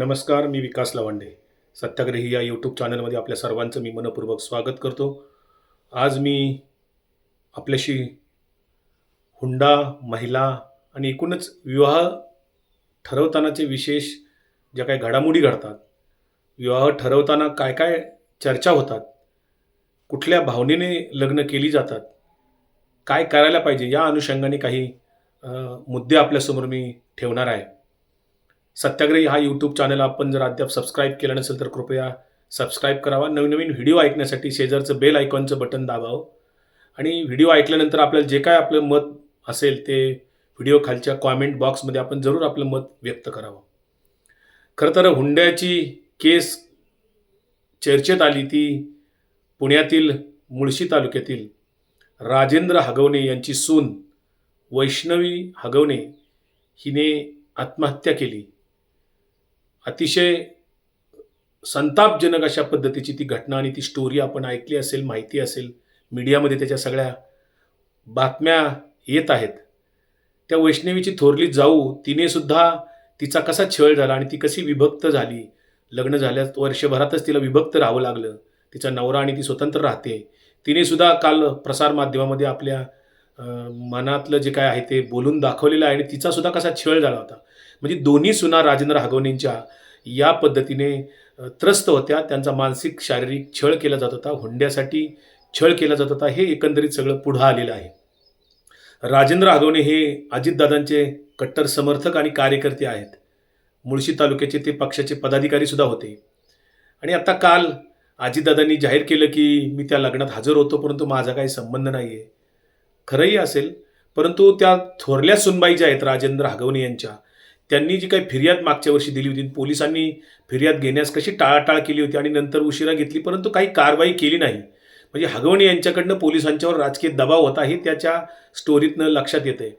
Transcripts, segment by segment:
नमस्कार मी विकास लवांडे. सत्याग्रही या यूट्यूब चॅनलमध्ये आपल्या सर्वांचं मी मनपूर्वक स्वागत करतो. आज मी आपल्याशी हुंडा महिला आणि एकूणच विवाह ठरवतानाचे विशेष ज्या काही घडामोडी घडतात विवाह ठरवताना काय काय चर्चा होतात कुठल्या भावनेने लग्न केली जातात काय करायला पाहिजे या अनुषंगाने काही मुद्दे आपल्यासमोर मी ठेवणार आहे. सत्याग्रही हा यूट्यूब चॅनल आपण जर अद्याप सबस्क्राईब केलं नसेल तर कृपया सबस्क्राईब करावा. नवीन नवीन व्हिडिओ ऐकण्यासाठी शेजारचं बेल आयकॉनचं बटन दाबावं. आणि व्हिडिओ ऐकल्यानंतर आपल्याला जे काय आपलं मत असेल ते व्हिडिओ खालच्या कॉमेंट बॉक्समध्ये आपण जरूर आपलं मत व्यक्त करावं. खरं तर हुंड्याची केस चर्चेत आली ती पुण्यातील मुळशी तालुक्यातील राजेंद्र हगवणे यांची सून वैष्णवी हगवणे हिने आत्महत्या केली. अतिशय संतापजनक अशा पद्धतीची ती घटना आणि ती स्टोरी आपण ऐकली असेल माहिती असेल मीडियामध्ये त्याच्या सगळ्या बातम्या येत आहेत. त्या वैष्णवीची थोरली जाऊ तिने सुद्धा तिचा कसा छळ झाला आणि ती कशी विभक्त झाली? लग्न झाल्यास वर्षभरातच तिला विभक्त राहावं लागलं. तिचा नवरा आणि ती स्वतंत्र राहते. तिने सुद्धा काल प्रसारमाध्यमामध्ये आपल्या मनातलं जे काय आहे ते बोलून दाखवलेलं आहे आणि तिचा सुद्धा कसा छळ झाला होता. म्हणजे दोन्ही सुना राजेंद्र हगवणेंच्या या पद्धतीने त्रस्त होत्या. त्यांचा मानसिक शारीरिक छळ केला जात होता. हुंड्यासाठी छळ केला जात होता. हे एकंदरीत सगळं पुढं आलेलं आहे. राजेंद्र आगवणे हे अजितदादांचे कट्टर समर्थक आणि कार्यकर्ते आहेत. मुळशी तालुक्याचे ते पक्षाचे पदाधिकारी सुद्धा होते. आणि आता काल अजितदादांनी जाहीर केलं की मी त्या लग्नात हजर होतो परंतु माझा काही संबंध नाही आहे खरंही असेल परंतु त्या थोरल्या सुनबाई ज्या आहेत राजेंद्र हागवणे यांच्या त्यांनी जी काही फिर्याद मागच्या वर्षी दिली होती पोलिसांनी फिर्याद घेण्यास कशी टाळाटाळ केली होती आणि नंतर उशिरा घेतली परंतु काही कारवाई केली नाही. म्हणजे हगवणे यांच्याकडनं पोलिसांच्यावर राजकीय दबाव होता हे त्याच्या स्टोरीतनं लक्षात येतं आहे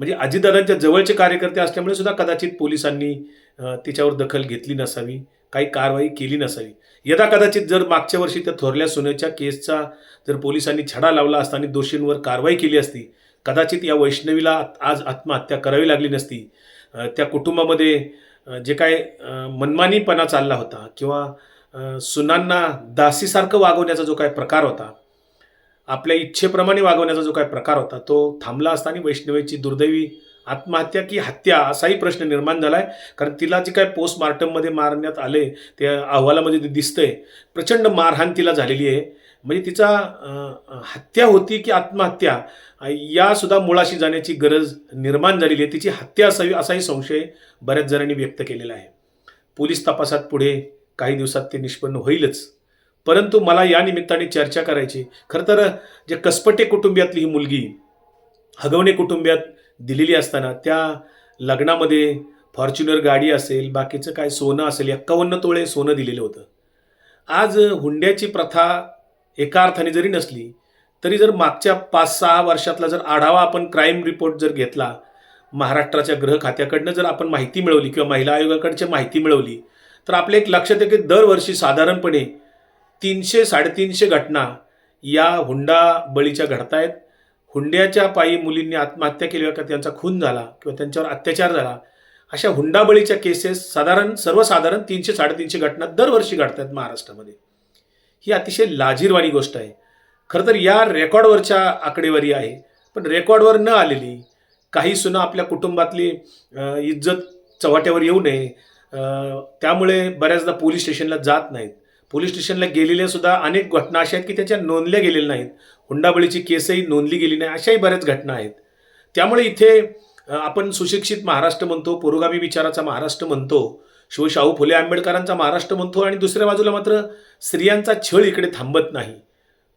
म्हणजे अजितदादांच्या जवळचे कार्यकर्ते असल्यामुळे सुद्धा कदाचित पोलिसांनी तिच्यावर दखल घेतली नसावी काही कारवाई केली नसावी. यदा कदाचित जर मागच्या वर्षी त्या थोरल्या सोन्याच्या केसचा जर पोलिसांनी छडा लावला असता आणि दोषींवर कारवाई केली असती कदाचित या वैष्णवीला आज आत्महत्या करावी लागली नसती त्या कुटुंबामध्ये जे काय मनमानीपणा चालला होता किंवा सुनांना दासीसारखं वागवण्याचा जो काय प्रकार होता आपल्या इच्छेप्रमाणे वागवण्याचा जो काय प्रकार होता तो थांबला असता आणि वैष्णवीची दुर्दैवी आत्महत्या की हत्या असाही प्रश्न निर्माण झाला आहे कारण तिला जे काय पोस्टमार्टममध्ये मारण्यात आले त्या अहवालामध्ये ते दिसतंय प्रचंड मारहाण तिला झालेली आहे. म्हणजे तिचा हत्या होती की आत्महत्या यासुद्धा या सुद्धा मुळाशी जाण्याची गरज निर्माण झालेली आहे. तिची हत्या असावी असाही संशय बऱ्याच जणांनी व्यक्त केलेला आहे. पोलीस तपासात पुढे काही दिवसात ते निष्पन्न होईलच. परंतु मला या निमित्ताने चर्चा करायची खरं तर जे कसपटे कुटुंबियातली ही मुलगी हगवणे कुटुंबियात दिलेली असताना त्या लग्नामध्ये फॉर्च्युनर गाडी असेल बाकीचं काय सोनं असेल एक्कावन्न तोळे सोनं दिलेलं होतं. आज हुंड्याची प्रथा एका अर्थाने जरी नसली तरी जर मागच्या पाच सहा वर्षातला जर आढावा आपण क्राईम रिपोर्ट जर घेतला महाराष्ट्राच्या गृह खात्याकडनं जर आपण माहिती मिळवली किंवा महिला आयोगाकडची माहिती मिळवली तर आपल्या एक लक्षात येते की दरवर्षी साधारणपणे तीनशे साडेतीनशे घटना या हुंडा बळीच्या घडतायत. हुंड्याच्या पायी मुलींनी आत्महत्या केली का त्यांचा खून झाला किंवा त्यांच्यावर अत्याचार झाला अशा हुंडाबळीच्या केसेस साधारण सर्वसाधारण तीनशे साडेतीनशे घटना दरवर्षी घडत आहेत महाराष्ट्रामध्ये. ही अतिशय लाजीरवाणी गोष्ट आहे. खरं तर या रेकॉर्डवरच्या आकडेवारी आहे. पण रेकॉर्डवर न आलेली काही सुना आपल्या कुटुंबातली इज्जत चव्हाट्यावर येऊ नये त्यामुळे बऱ्याचदा पोलीस स्टेशनला जात नाहीत. पोलीस स्टेशनला गेलेल्या सुद्धा अनेक घटना अशा आहेत की त्याच्या नोंदल्या गेलेल्या नाहीत. हुंडाबळीची केसही नोंदली गेली नाही अशाही बऱ्याच घटना आहेत. त्यामुळे इथे आपण सुशिक्षित महाराष्ट्र म्हणतो पुरोगामी विचाराचा महाराष्ट्र म्हणतो. शिव शाहू फुले आंबेडकरांचा महाराष्ट्र म्हणतो आणि दुसऱ्या बाजूला मात्र स्त्रियांचा छळ इकडे थांबत नाही.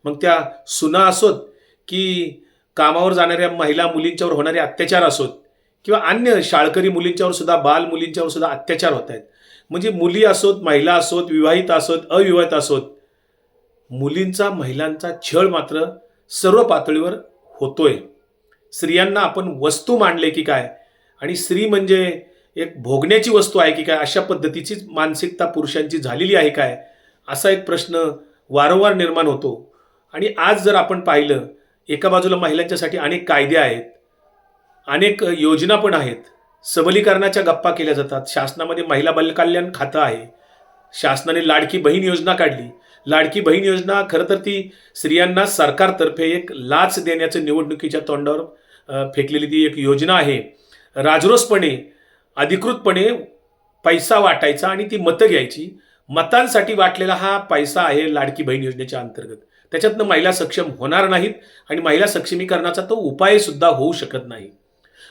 मग त्या सुना असोत की कामावर जाणाऱ्या महिला मुलींच्यावर होणारे अत्याचार असोत किंवा अन्य शाळकरी मुलींच्यावर सुद्धा बाल मुलींच्यावर सुद्धा अत्याचार होत आहेत. म्हणजे मुली असोत महिला असोत विवाहित असोत अविवाहित असोत मुलींचा महिलांचा छळ मात्र सर्व पातळीवर होतोय. स्त्रियांना आपण वस्तू मांडले की काय? आणि स्त्री म्हणजे एक भोगण्याची वस्तू आहे की काय अशा पद्धतीचीच मानसिकता पुरुषांची झालेली आहे काय असा एक प्रश्न वारंवार निर्माण होतो. आणि आज जर आपण पाहिलं एका बाजूला महिलांच्यासाठी अनेक कायदे आहेत अनेक योजना पण आहेत. सबलीकरणाच्या गप्पा केल्या जातात. शासनामध्ये महिला बालकल्याण खातं आहे. शासनाने लाडकी बहीण योजना काढली. लाडकी बहीण योजना खरं तर ती स्त्रियांना सरकारतर्फे एक लाच देण्याचं निवडणुकीच्या तोंडावर फेकलेली ती एक योजना आहे. राजरोसपणे अधिकृतपणे पैसा वाटायचा आणि ती मतं घ्यायची. मतांसाठी वाटलेला हा पैसा आहे लाडकी बहीण योजनेच्या अंतर्गत. त्याच्यातनं महिला सक्षम होणार नाहीत आणि महिला सक्षमीकरणाचा तो उपाय सुद्धा होऊ शकत नाही.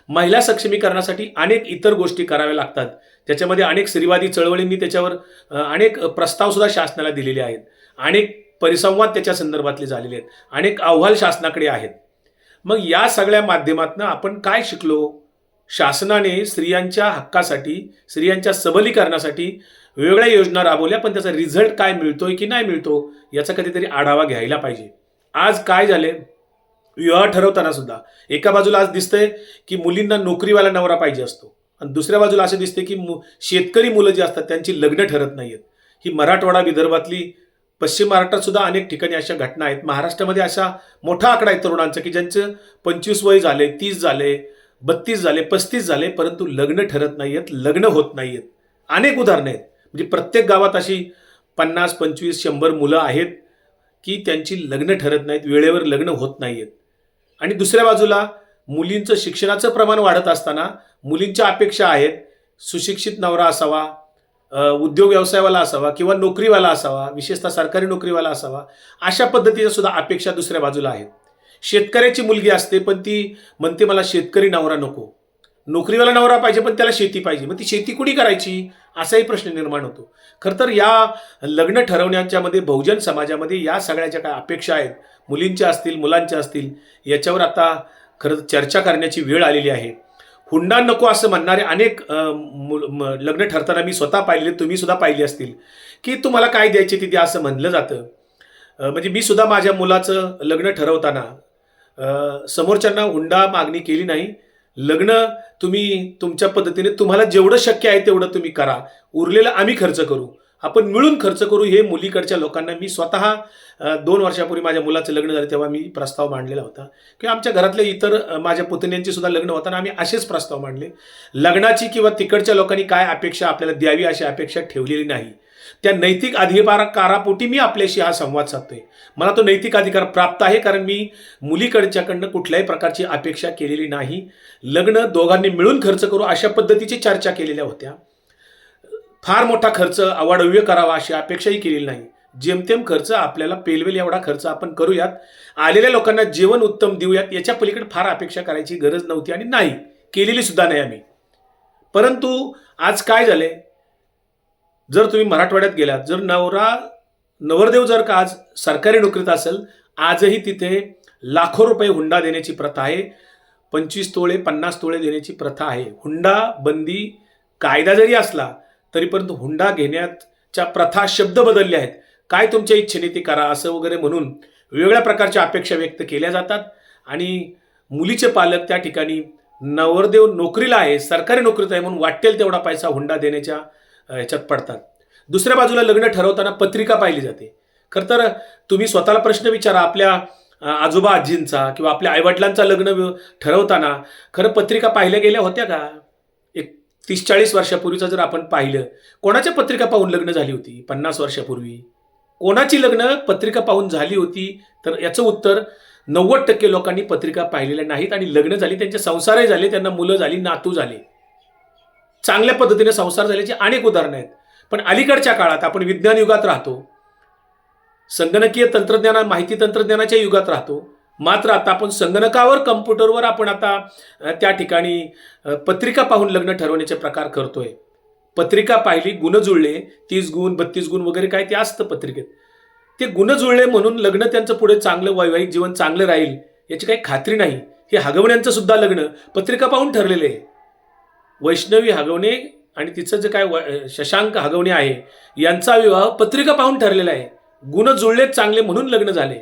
महिला सक्षमीकरणासाठी अनेक इतर गोष्टी कराव्या लागतात. त्याच्यामध्ये अनेक स्त्रीवादी चळवळींनी त्याच्यावर अनेक प्रस्ताव सुद्धा शासनाला दिलेले आहेत. अनेक परिसंवाद त्याच्या संदर्भातले झालेले आहेत. अनेक अहवाल शासनाकडे आहेत. मग या सगळ्या माध्यमातून आपण काय शिकलो? शासनाने स्त्रियांच्या हक्कासाठी स्त्रियांच्या सबलीकरणासाठी वेगवेगळ्या योजना राबवल्या पण त्याचा रिझल्ट काय मिळतोय की नाही मिळतो याचा कधीतरी आढावा घ्यायला पाहिजे. आज काय झाले विवाह ठरवताना सुद्धा एका बाजूला आज दिसतंय की मुलींना नोकरीवाला नवरा पाहिजे असतो आणि दुसऱ्या बाजूला असं दिसते की मु शेतकरी मुलं जी असतात त्यांची लग्न ठरत नाही आहेत ही मराठवाडा विदर्भातली पश्चिम महाराष्ट्रात सुद्धा अनेक ठिकाणी अशा घटना आहेत. महाराष्ट्रामध्ये अशा मोठा आकडा आहे तरुणांचा की ज्यांचं पंचवीस वय झाले तीस झाले बत्तीस झाले पस्तीस झाले परंतु लग्न ठरत नाहीयेत लग्न होत नाहीयेत. अनेक उदाहरणं आहेत. म्हणजे प्रत्येक गावात अशी पन्नास पंचवीस शंभर मुलं आहेत की त्यांची लग्न ठरत नाहीत वेळेवर लग्न होत नाहीयेत. आणि दुसऱ्या बाजूला मुलींचं शिक्षणाचं प्रमाण वाढत असताना मुलींच्या अपेक्षा आहेत सुशिक्षित नवरा असावा उद्योग व्यवसायवाला असावा किंवा नोकरीवाला असावा विशेषतः सरकारी नोकरीवाला असावा अशा पद्धतीच्या सुद्धा अपेक्षा दुसऱ्या बाजूला आहेत. शेतकऱ्याची मुलगी असते पण ती म्हणते मला शेतकरी नवरा नको. नोकरीवाला नवरा पाहिजे पण त्याला शेती पाहिजे. मग ती शेती कुणी करायची? असाही प्रश्न निर्माण होतो. खरं तर या लग्न ठरवण्याच्या मध्ये बहुजन समाजामध्ये या सगळ्या ज्या काय अपेक्षा आहेत? मुलींच्या असतील मुलांच्या असतील याच्यावर आता खरं चर्चा करण्याची वेळ आलेली आहे. हुंडा नको असं म्हणणारे अनेक म- लग्न ठरताना मी स्वतः पाहिले तुम्ही सुद्धा पाहिली असतील. की तुम्हाला काय द्यायचे तिथे असं म्हणलं जातं. म्हणजे मी सुद्धा माझ्या मुलाचं लग्न ठरवताना समोरच्यांना हुंडा मागणी केली नाही. लग्न तुम्ही तुमच्या पद्धतीने तुम्हाला जेवढं शक्य आहे तेवढं तुम्ही करा. उरलेलं आम्ही खर्च करू. आपण मिळून खर्च करू हे मुलीकडच्या लोकांना मी स्वतः दोन वर्षापूर्वी माझ्या मुलाचं लग्न झालं तेव्हा मी प्रस्ताव मांडलेला होता. किंवा आमच्या घरातले इतर माझ्या पुतण्यांची सुद्धा लग्न होताना आम्ही असेच प्रस्ताव मांडले. लग्नाची किंवा तिकडच्या लोकांनी काय अपेक्षा आपल्याला द्यावी अशी अपेक्षा ठेवलेली नाही. त्या नैतिक अधिकारापोटी मी आपल्याशी हा संवाद साधतोय. मला तो नैतिक अधिकार प्राप्त आहे कारण मी मुलीकडच्याकडनं कुठल्याही प्रकारची अपेक्षा केलेली नाही. लग्न दोघांनी मिळून खर्च करू अशा पद्धतीची चर्चा केलेल्या होत्या. फार मोठा खर्च अवाढव्य करावा अशी अपेक्षाही केलेली नाही. जेमतेम खर्च आपल्याला पेलवेल एवढा खर्च आपण करूयात. आलेल्या लोकांना जेवण उत्तम देऊयात याच्या पलीकडे फार अपेक्षा करायची गरज नव्हती आणि नाही. केलेली सुद्धा नाही आम्ही. परंतु आज काय झाले जर तुम्ही मराठवाड्यात गेलात जर नवरा नवरदेव जर का आज सरकारी नोकरीत असेल आजही तिथे लाखो रुपये हुंडा देण्याची प्रथा आहे. पंचवीस तोळे पन्नास तोळे देण्याची प्रथा आहे. हुंडा बंदी कायदा जरी असला तरी परंतु हुंडा घेण्याच्या प्रथा शब्द बदलले आहेत. काय तुमच्या इच्छेने ते करा असं वगैरे म्हणून वेगळ्या प्रकारच्या अपेक्षा व्यक्त केल्या जातात. आणि मुलीचे पालक त्या ठिकाणी नवरदेव नोकरीला आहे सरकारी नोकरीत आहे म्हणून वाटेल तेवढा पैसा हुंडा देण्याच्या ह्याच्यात पडतात. दुसऱ्या बाजूला लग्न ठरवताना पत्रिका पाहिली जाते. खरं तर तुम्ही स्वतःला प्रश्न विचारा आपल्या आजोबा आजींचा किंवा आपल्या आईवडिलांचा लग्न ठरवताना खरं पत्रिका पाहिल्या गेल्या होत्या का? एक तीस चाळीस वर्षापूर्वीचं जर आपण पाहिलं कोणाच्या पत्रिका पाहून लग्न झाली होती पन्नास वर्षापूर्वी? कोणाची लग्न पत्रिका पाहून झाली होती? तर याचं उत्तर नव्वद टक्के लोकांनी पत्रिका पाहिलेल्या नाहीत आणि लग्न झाली त्यांचे संसारही झाले त्यांना मुलं झाली नातू झाले. चांगल्या पद्धतीने संसार झाल्याची अनेक उदाहरणं आहेत. पण अलीकडच्या काळात आपण विज्ञान युगात राहतो. संगणकीय तंत्रज्ञाना माहिती तंत्रज्ञानाच्या युगात राहतो. मात्र आता आपण संगणकावर कम्प्युटरवर आपण आता त्या ठिकाणी पत्रिका पाहून लग्न ठरवण्याचे प्रकार करतोय. पत्रिका पाहिली गुण जुळले तीस गुण बत्तीस गुण वगैरे काय ते असतं पत्रिकेत. ते गुण जुळले म्हणून लग्न त्यांचं पुढे चांगलं वैवाहिक जीवन चांगलं राहील याची काही खात्री नाही. हे हगवण्यांचं सुद्धा लग्न पत्रिका पाहून ठरलेलं आहे. वैष्णवी हगवणे आणि तिचं जे काय व- शशांक हगवणे आहे यांचा विवाह पत्रिका पाहून ठरलेला आहे. गुण जुळलेत चांगले म्हणून लग्न झाले.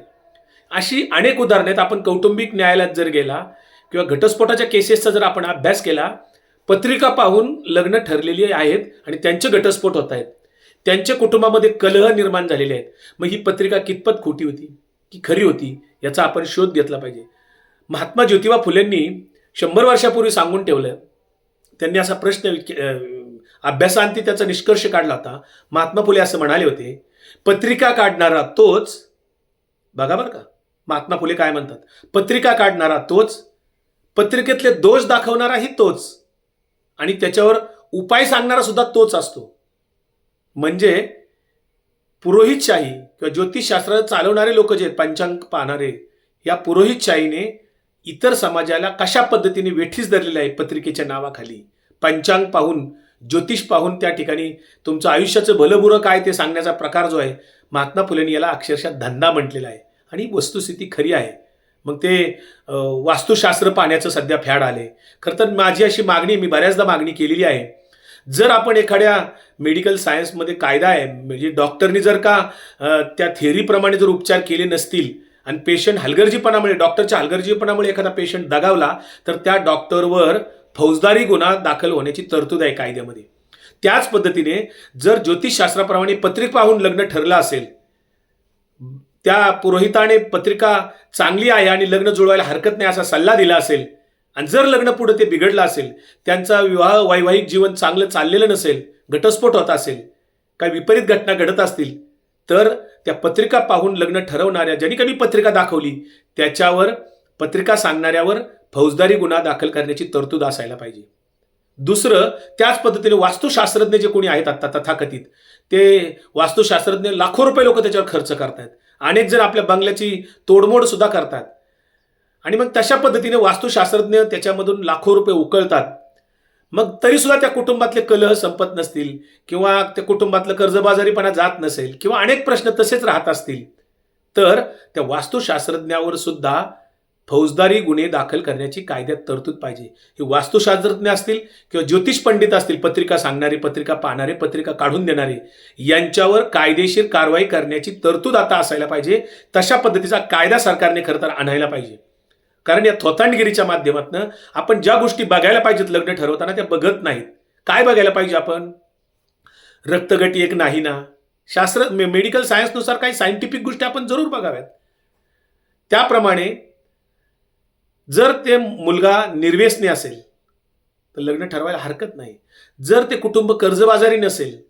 अशी अनेक उदाहरणं आहेत. आपण कौटुंबिक न्यायालयात जर गेला किंवा घटस्फोटाच्या केसेसचा जर आपण अभ्यास केला पत्रिका पाहून लग्न ठरलेली आहेत आणि त्यांचे घटस्फोट होत आहेत. त्यांच्या कुटुंबामध्ये कलह निर्माण झालेले आहेत. मग ही पत्रिका कितपत खोटी होती? की खरी होती? याचा आपण शोध घेतला पाहिजे. महात्मा ज्योतिबा फुलेंनी शंभर वर्षापूर्वी सांगून ठेवलं त्यांनी असा प्रश्न अभ्यासांती त्याचा निष्कर्ष काढला होता. महात्मा फुले असं म्हणाले होते पत्रिका काढणारा तोच बघा बरं का महात्मा फुले काय म्हणतात पत्रिका काढणारा तोच पत्रिकेतले दोष दाखवणाराही तोच आणि त्याच्यावर उपाय सांगणारा सुद्धा तोच असतो. म्हणजे पुरोहितशाही किंवा ज्योतिषशास्त्र चालवणारे लोक जे आहेत पंचांग पाहणारे या पुरोहितशाहीने इतर समाजाला कशा पद्धतीने वेठीस धरलेलं आहे पत्रिकेच्या नावाखाली? पंचांग पाहून ज्योतिष पाहून त्या ठिकाणी तुमचं आयुष्याचं भलबुरं काय ते सांगण्याचा प्रकार जो आहे महात्मा फुलेंनी याला अक्षरशः धंदा म्हटलेला आहे. आणि वस्तुस्थिती खरी आहे. मग ते वास्तुशास्त्र पाहण्याचं सध्या फॅड आले खरं तर माझी अशी मागणी मी बऱ्याचदा मागणी केलेली आहे. जर आपण एखाद्या मेडिकल सायन्समध्ये कायदा आहे म्हणजे डॉक्टरनी जर का त्या थेअरीप्रमाणे जर उपचार केले नसतील आणि पेशंट हलगर्जीपणामुळे डॉक्टरच्या हलगर्जीपणामुळे एखादा पेशंट दगावला तर त्या डॉक्टरवर फौजदारी गुन्हा दाखल होण्याची तरतूद आहे कायद्यामध्ये. त्याच पद्धतीने जर ज्योतिषशास्त्राप्रमाणे पत्रिक पाहून लग्न ठरलं असेल त्या पुरोहिताने पत्रिका चांगली आहे आणि लग्न जुळवायला हरकत नाही असा सल्ला दिला असेल आणि जर लग्न पुढे ते बिघडलं असेल त्यांचा विवाह वैवाहिक जीवन चांगलं चाललेलं नसेल घटस्फोट होत असेल काही विपरीत घटना घडत असतील तर त्या पत्रिका पाहून लग्न ठरवणाऱ्या ज्यांनी कधी पत्रिका दाखवली त्याच्यावर पत्रिका सांगणाऱ्यावर फौजदारी गुन्हा दाखल करण्याची तरतूद असायला पाहिजे. दुसरं त्याच पद्धतीने वास्तुशास्त्रज्ञ जे कोणी आहेत आता तथाकथित ते वास्तुशास्त्रज्ञ लाखो रुपये लोक त्याच्यावर खर्च करतात अनेक जण आपल्या बंगल्याची तोडमोड सुद्धा करतात. आणि मग तशा पद्धतीने वास्तुशास्त्रज्ञ त्याच्यामधून लाखो रुपये उकळतात. मग तरी सुद्धा त्या कुटुंबातले कलह संपत नसतील किंवा त्या कुटुंबातलं कर्जबाजारीपणा जात नसेल किंवा अनेक प्रश्न तसेच राहत असतील तर त्या वास्तुशास्त्रज्ञावर सुद्धा फौजदारी गुन्हे दाखल करण्याची कायद्यात तरतूद पाहिजे. हे वास्तुशास्त्रज्ञ असतील किंवा ज्योतिष पंडित असतील पत्रिका सांगणारे पत्रिका पाहणारे पत्रिका काढून देणारे यांच्यावर कायदेशीर कारवाई करण्याची तरतूद आता असायला पाहिजे. तशा पद्धतीचा कायदा सरकारने खरं तर आणायला पाहिजे. कारण या थोतांडगिरीच्या माध्यमातून आपण ज्या गोष्टी बघायला पाहिजेत लग्न ठरवताना त्या बघत नाहीत. काय बघायला पाहिजे आपण? रक्तगटी एक नाही ना? शास्त्र मे- मेडिकल सायन्सनुसार काही सायंटिफिक गोष्टी आपण जरूर बघाव्यात. त्याप्रमाणे जर ते मुलगा निर्व्यसनी असेल तर लग्न ठरवायला हरकत नाही. जर ते कुटुंब कर्जबाजारी नसेल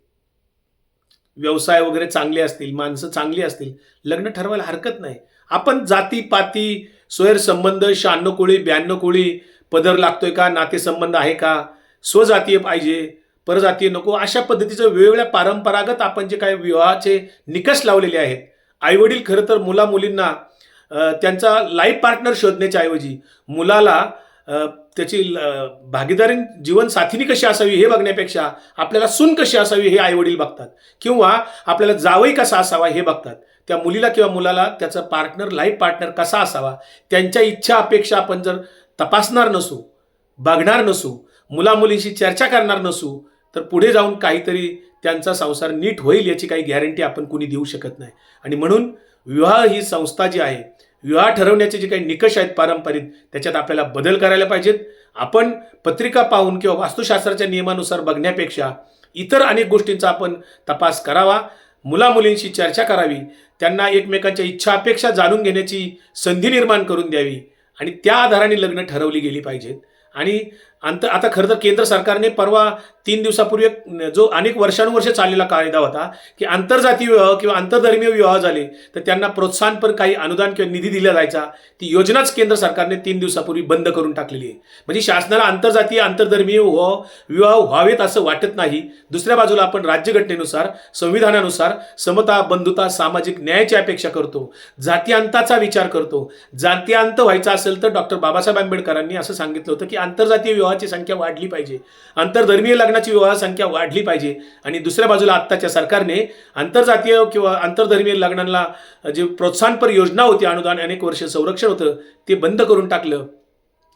व्यवसाय वगैरे चांगले असतील माणसं चांगली असतील लग्न ठरवायला हरकत नाही. आपण जाती पाती सोयरसंबंध शहाण्णव कोळी ब्याण्णव कोळी पदर लागतोय का नातेसंबंध आहे का? स्वजातीय पाहिजे परजातीय नको. अशा पद्धतीचं वेगवेगळ्या परंपरागत आपण जे काही विवाहाचे निकष लावलेले आहेत आईवडील खरं तर मुला मुलींना त्यांचा लाईफ पार्टनर शोधण्याच्या ऐवजी मुलाला त्याची भागीदारी जीवन साथीनी कशी असावी हे बघण्यापेक्षा आपल्याला सून कशी असावी हे आईवडील बघतात. किंवा आपल्याला जावई कसा असावा हे बघतात. त्या मुलीला किंवा मुलाला त्याचा पार्टनर लाईफ पार्टनर कसा असावा? त्यांच्या इच्छा अपेक्षा आपण जर तपासणार नसू बघणार नसू मुलामुलींशी चर्चा करणार नसू तर पुढे जाऊन काहीतरी त्यांचा संसार नीट होईल याची काही गॅरंटी आपण कुणी देऊ शकत नाही. आणि म्हणून विवाह ही संस्था जी आहे विवाह ठरवण्याचे जे काही निकष आहेत पारंपरिक त्याच्यात आपल्याला बदल करायला पाहिजेत. आपण पत्रिका पाहून किंवा वास्तुशास्त्राच्या नियमानुसार बघण्यापेक्षा इतर अनेक गोष्टींचा आपण तपास करावा. मुलामुलींशी चर्चा करावी त्यांना एकमेकांच्या इच्छा अपेक्षा जाणून घेण्याची संधी निर्माण करून द्यावी आणि त्या आधाराने लग्न ठरवली गेली पाहिजेत. आणि अंत आता खरं तर केंद्र सरकारने परवा तीन दिवसापूर्वी एक जो अनेक वर्षानुवर्ष चाललेला कायदा होता की आंतरजातीय विवाह किंवा आंतरधर्मीय विवाह झाले तर त्यांना प्रोत्साहनपर काही अनुदान किंवा निधी दिला जायचा ती योजनाच केंद्र सरकारने तीन दिवसापूर्वी बंद करून टाकलेली आहे. म्हणजे शासनाला आंतरजातीय आंतरधर्मीय विवाह विवाह व्हावेत असं वाटत नाही. दुसऱ्या बाजूला आपण राज्यघटनेनुसार संविधानानुसार समता बंधुता सामाजिक न्यायाची अपेक्षा करतो जातीयांताचा विचार करतो. जातीयांत व्हायचा असेल तर डॉक्टर बाबासाहेब आंबेडकरांनी असं सांगितलं होतं की आंतरजातीय विवाहाची संख्या वाढली पाहिजे. आंतरधर्मीय लग्नाची विवाह संख्या वाढली पाहिजे. आणि दुसऱ्या बाजूला आत्ताच्या सरकारने आंतरजातीय किंवा आंतरधर्मीय लग्नांना जे प्रोत्साहनपर योजना होती अनुदान अनेक वर्ष संरक्षण होतं ते बंद करून टाकलं.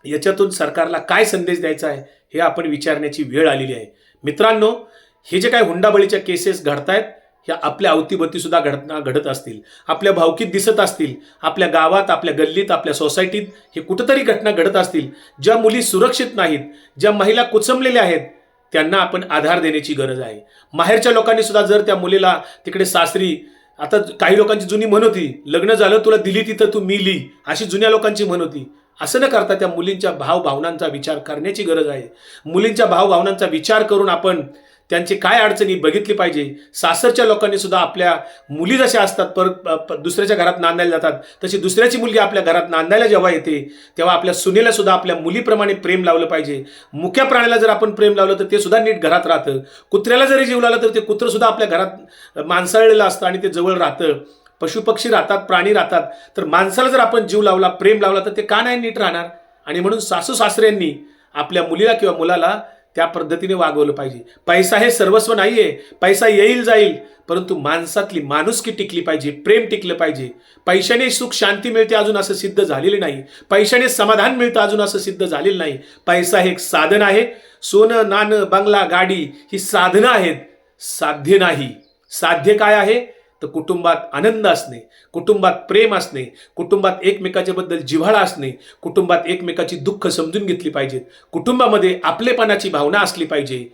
याच्यातून सरकारला काय संदेश द्यायचा आहे हे आपण विचारण्याची वेळ आलेली आहे. मित्रांनो हे जे काय हुंडाबळीच्या केसेस घडतायत ह्या आपल्या अवतीभवती सुद्धा घडना घडत असतील. आपल्या भावकीत दिसत असतील. आपल्या गावात आपल्या गल्लीत आपल्या सोसायटीत हे कुठंतरी घटना घडत असतील. ज्या मुली सुरक्षित नाहीत ज्या महिला कुचमलेल्या आहेत त्यांना आपण आधार देण्याची गरज आहे. माहेरच्या लोकांनी सुद्धा जर त्या मुलीला तिकडे सासरी आता काही लोकांची जुनी म्हण होती लग्न झालं तुला दिली तिथं तू मिली अशी जुन्या लोकांची म्हण होती. असं न करता त्या मुलींच्या भावभावनांचा विचार करण्याची गरज आहे. मुलींच्या भावभावनांचा विचार करून आपण त्यांची काय अडचणी बघितली पाहिजे? सासरच्या लोकांनी सुद्धा आपल्या मुली जशा असतात पर दुसऱ्याच्या घरात नांदायला जातात तशी दुसऱ्याची मुलगी आपल्या घरात नांदायला जेव्हा येते तेव्हा आपल्या सुनेला सुद्धा आपल्या मुलीप्रमाणे प्रेम लावलं पाहिजे. मुख्या प्राण्याला जर आपण प्रेम लावलं तर ते सुद्धा नीट घरात राहतं. कुत्र्याला जरी जीव लावला तर ते कुत्रं सुद्धा आपल्या घरात माणसाळलेलं असतं आणि ते जवळ राहतं. पशुपक्षी राहतात प्राणी राहतात. तर माणसाला जर आपण जीव लावला प्रेम लावला तर ते का नाही नीट राहणार? आणि म्हणून सासू सासऱ्यांनी आपल्या मुलीला किंवा मुलाला त्या पद्धतीने वागवलं पाहिजे. पैसा हे सर्वस्व नाहीये. पैसा येईल जाईल. परंतु माणसातली माणुसकी टिकली पाहिजे प्रेम टिकलं पाहिजे. पैशाने सुख शांती मिळते अजून असं सिद्ध झालेलं नाही. पैशाने समाधान मिळतं अजून असं सिद्ध झालेलं नाही. पैसा हे एक साधन आहे. सोनं नाणं बंगला गाडी ही साधनं आहेत. साध्य नाही. साध्य काय आहे? तर कुटुंबात आनंद असणे कुटुंबात प्रेम असणे कुटुंबात एकमेकाच्या बद्दल जिव्हाळा असणे कुटुंबात एकमेकाची दुःख समजून घेतली पाहिजेत. कुटुंबामध्ये आपलेपणाची भावना असली पाहिजे.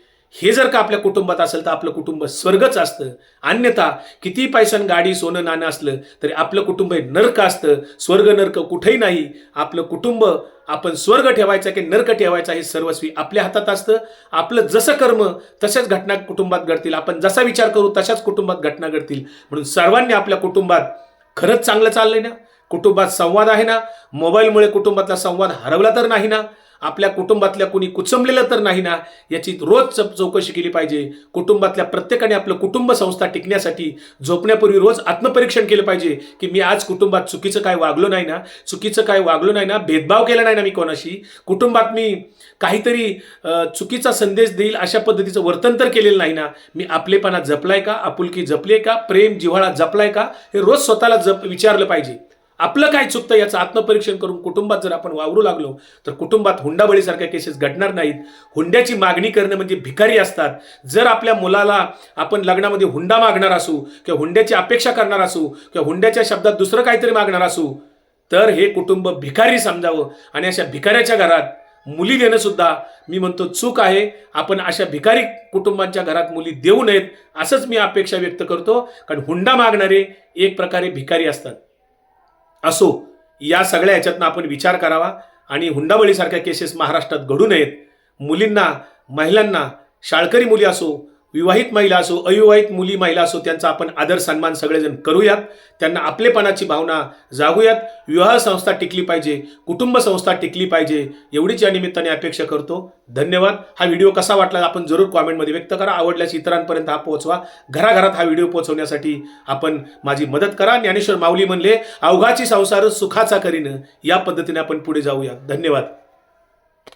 हे जर का आपल्या कुटुंबात असेल तर आपलं कुटुंब स्वर्गच असतं. अन्यथा किती पैशान गाडी सोनं नाणं असलं तरी आपलं कुटुंब हे नरक असतं. स्वर्ग नरक कुठेही नाही. आपलं कुटुंब आपण स्वर्ग ठेवायचा की नरक ठेवायचा हे सर्वस्वी आपल्या हातात असतं. आपलं जसं कर्म तशाच घटना कुटुंबात घडतील. आपण जसा विचार करू तशाच कुटुंबात घटना घडतील. म्हणून सर्वांनी आपल्या कुटुंबात खरंच चांगलं चाललंय ना? कुटुंबात संवाद आहे ना? मोबाईलमुळे कुटुंबातला संवाद हरवला तर नाही ना? आपल्या कुटुंबातल्या कोणी कुचंबलेलं तर नाही ना याची रोज चौकशी केली पाहिजे. कुटुंबातल्या प्रत्येकाने आपलं कुटुंब संस्था टिकण्यासाठी झोपण्यापूर्वी रोज आत्मपरीक्षण केलं पाहिजे की मी आज कुटुंबात चुकीचं काय वागलो नाही ना चुकीचं काय वागलो नाही ना भेदभाव केला नाही ना मी कोणाशी? कुटुंबात मी काहीतरी चुकीचा संदेश देईल अशा पद्धतीचं वर्तन तर केलेलं नाही ना मी आपलेपणा जपलाय का आपुलकी जपले का प्रेम जिव्हाळा जपलाय का हे रोज स्वतःला जप विचारलं पाहिजे. आपलं काय चुकतं याचं आत्मपरीक्षण करून कुटुंबात जर आपण वावरू लागलो तर कुटुंबात हुंडाबळीसारख्या केसेस घडणार नाहीत. हुंड्याची मागणी करणं म्हणजे भिकारी असतात. जर आपल्या मुलाला आपण लग्नामध्ये हुंडा मागणार असू किंवा हुंड्याची अपेक्षा करणार असू किंवा हुंड्याच्या शब्दात दुसरं काहीतरी मागणार असू तर हे कुटुंब भिकारी समजावं. आणि अशा भिकाऱ्याच्या घरात मुली देणं सुद्धा मी म्हणतो चूक आहे. आपण अशा भिकारी कुटुंबांच्या घरात मुली देऊ नयेत असंच मी अपेक्षा व्यक्त करतो. कारण हुंडा मागणारे एक प्रकारे भिकारी असतात. असो या सगळ्या ह्याच्यातनं आपण विचार करावा. आणि हुंडाबळीसारख्या केसेस महाराष्ट्रात घडू नयेत. मुलींना महिलांना शाळकरी मुली असो विवाहित महिला असो अविवाहित मुली महिला असो त्यांचा आपण आदर सन्मान सगळेजण करूयात. त्यांना आपलेपणाची भावना जागूयात. विवाह संस्था टिकली पाहिजे कुटुंब संस्था टिकली पाहिजे एवढीच या निमित्ताने अपेक्षा करतो. धन्यवाद. हा व्हिडिओ कसा वाटला आपण जरूर कॉमेंटमध्ये व्यक्त करा. आवडल्यास इतरांपर्यंत हा पोहोचवा. घराघरात हा व्हिडिओ पोहोचवण्यासाठी आपण माझी मदत करा. ज्ञानेश्वर माऊली म्हणले अवघाची संसार सुखाचा करीन. या पद्धतीने आपण पुढे जाऊया धन्यवाद.